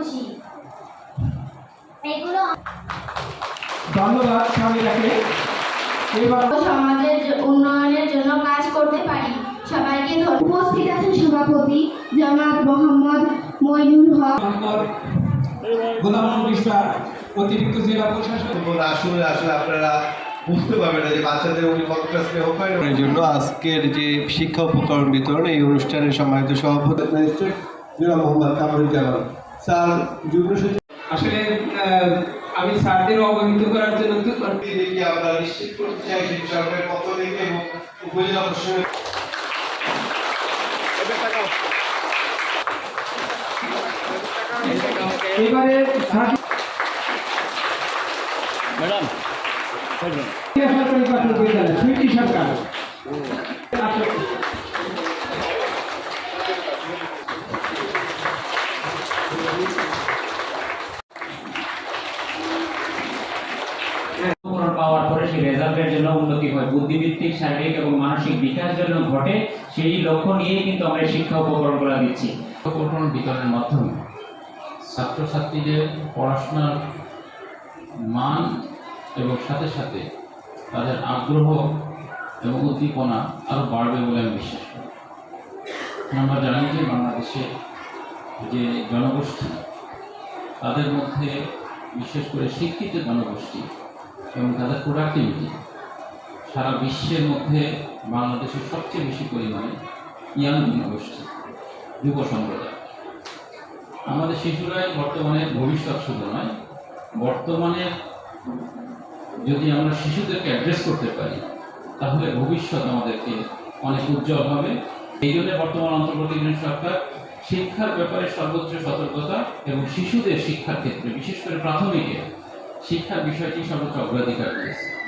খুশি এগুলো ধন্যবাদ এবার সমাজের উন্নয়নের জন্য কাজ করতে পারি। সবাইকে উপস্থিত আছেন সভাপতি জনাব মোহাম্মদ মইনুল হক। ইসলাম, অতিরিক্ত জেলা প্রশাসক। আসলে আসলে আপনারা বুঝতে পারবেন না যে বাচ্চাদের উনি কতটা স্নেহ করেন এই জন্য আজকের যে শিক্ষা উপকরণ বিতরণ এই অনুষ্ঠানের সম্মানিত সভাপতি মোহাম্মদ কামরুজ্জামান। স্যার যুগ্ম সচিব আসলে আমি স্যারদের অবহিত করার জন্য তো আমরা নিশ্চিত করতে চাই যে সরকারের পক্ষ থেকে এবং উপজেলা প্রশাসনের এবারে ম্যাডাম সেই রেজাল্টের জন্য উন্নতি হয়। বুদ্ধিভিত্তিক শারীরিক এবং মানসিক বিকাশ যেন ঘটে সেই লক্ষ্য নিয়েই কিন্তু আমরা শিক্ষা উপকরণগুলো দিচ্ছি। উপকরণ বিতরণের মাধ্যমে ছাত্রছাত্রীদের পড়াশোনার মান এবং সাথে সাথে তাদের আগ্রহ এবং উদ্দীপনা আরও বাড়বে বলে আমি বিশ্বাস করি। আমরা জানি যে বাংলাদেশে যে জনগোষ্ঠী, তাদের মধ্যে বিশেষ করে শিক্ষিত জনগোষ্ঠী এবং তাদের প্রোডাক্টিভিটি সারা বিশ্বের মধ্যে বাংলাদেশের সবচেয়ে বেশি পরিমাণে ইয়াং জনগোষ্ঠী যুব সম্প্রদায়। আমাদের শিশুরাই বর্তমানে ভবিষ্যৎ শুধু নয়, বর্তমানে যদি আমরা শিশুদেরকে অ্যাড্রেস করতে পারি, তাহলে ভবিষ্যৎ আমাদেরকে অনেক উজ্জ্বল হবে। এই জন্য বর্তমান অন্তর্বর্তীকালীন সরকার শিক্ষার ব্যাপারে সর্বোচ্চ সতর্কতা এবং শিশুদের শিক্ষার ক্ষেত্রে, বিশেষ করে প্রাথমিকে শিক্ষার বিষয়টি সর্বোচ্চ অগ্রাধিকার দিয়েছে